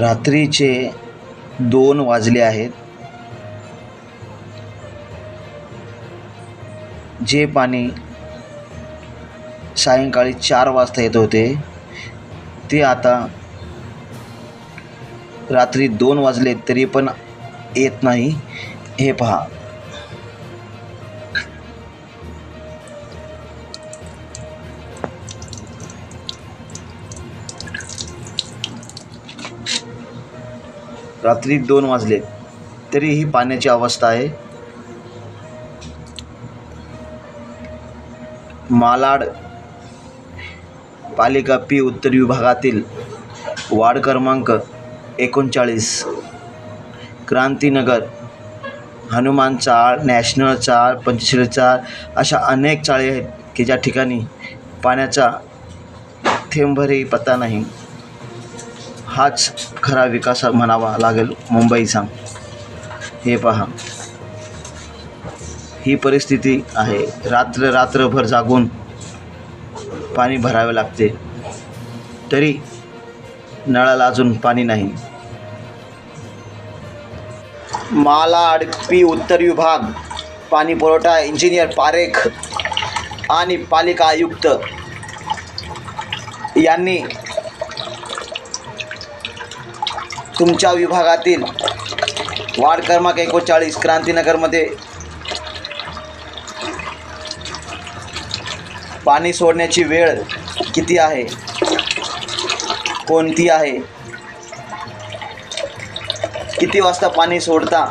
रात्रीचे दोन वाजले आहेत. जे पाणी सायंकाळी चार वाजता येत होते ते आता रात्री दोन वाजले तरी पण येत नाही. हे पहा. रात्री दोन वाजले. तरी ही पाण्याची अवस्था आहे. मालाड पालिका पी उत्तर विभागातील वार्ड क्रमांक एकोणचाळीस. क्रांतीनगर हनुमान चाळ नॅशनल चाळ पंचशील चाळ अशा अनेक चाळी आहेत की ज्या ठिकाणी पाण्याचा थेंबभरही पत्ता नाही. हाच खरा विकास म्हणावा लागेल मुंबईचा हे पहा. ही परिस्थिती आहे. रात्र रात्रभर जागून पाणी भरावे लागते. तरी नळाला अजून पाणी नाही. माला पी उत्तर विभाग पाणी पुरवठा इंजिनियर पारेख आणि पालिका आयुक्त यांनी तुमच्या विभागातील वार्ड क्रमांक एकोणचाळीस क्रांतीनगरमध्ये पाणी सोडण्याची वेळ किती आहे? कोणती आहे? किती वाजता पाणी सोडता?